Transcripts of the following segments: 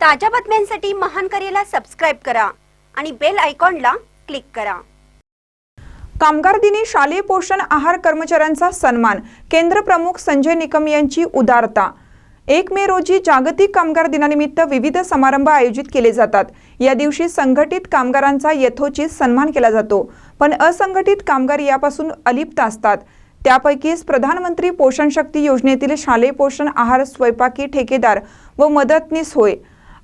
ताज्या बातम्यांसाठी महान करेला सबस्क्राईब करा आणि बेल आयकॉनला क्लिक करा. कामगार दिनी शालेय पोषण आहार कर्मचाऱ्यांचा सन्मान. केंद्र प्रमुख संजय निकम यांची उदारता. एक मे रोजी जागतिक कामगार दिनानिमित्त विविध समारंभ आयोजित केले जातात. या दिवशी संघटित कामगारांचा यथोचित सन्मान केला जातो. पण असंघटित कामगार यापासून अलिप्त असतात. त्यापैकीच प्रधानमंत्री पोषण शक्ती योजनेतील शालेय पोषण आहार स्वयंपाकी ठेकेदार व मदतनीस होय.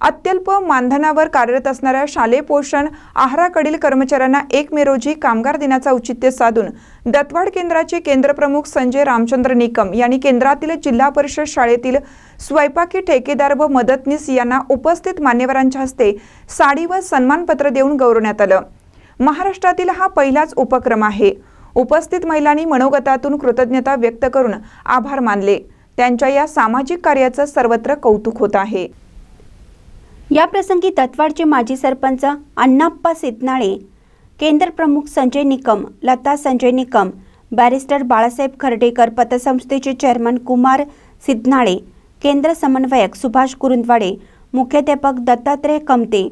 अत्यल्प मानधनावर कार्यरत असणाऱ्या शालेय पोषण आहाराकडील कर्मचाऱ्यांना एक मे रोजी कामगार दिनाचा औचित्य साधून दत्तवाड केंद्राचे केंद्रप्रमुख संजय रामचंद्र निकम यांनी केंद्रातील जिल्हा परिषद शाळेतील स्वयंपाकी ठेकेदार व मदतनीस यांना उपस्थित मान्यवरांच्या हस्ते साडी व सन्मानपत्र देऊन गौरवण्यात आलं. महाराष्ट्रातील हा पहिलाच उपक्रम आहे. उपस्थित महिलांनी मनोगतातून कृतज्ञता व्यक्त करून आभार मानले. त्यांच्या या सामाजिक कार्याचं सर्वत्र कौतुक होत आहे. या प्रसंगी तत्वाडचे माजी सरपंच अण्णाप्पा सितनाळे केंद्र प्रमुख संजय निकम लता संजय निकम बॅरिस्टर बाळासाहेब खर्डेकर पतसंस्थेचे चेअरमन कुमार सिद्धनाळे केंद्र समन्वयक सुभाष कुरुंदवाडे मुख्याध्यापक दत्तात्रय कमते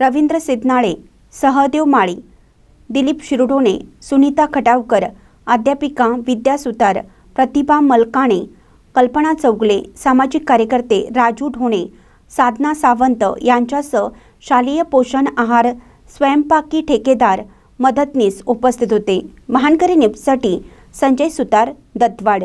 रवींद्र सिद्धनाळे सहदेव माळी दिलीप शिरडोणे सुनीता खटावकर अध्यापिका विद्या सुतार प्रतिभा मलकाणे कल्पना चौगले सामाजिक कार्यकर्ते राजू ढोणे साधना सावंत यांच्यासह शालेय पोषण आहार स्वयंपाकी ठेकेदार मदतनीस उपस्थित होते. महानकरी न्यूजसाठी संजय सुतार दत्तवाड.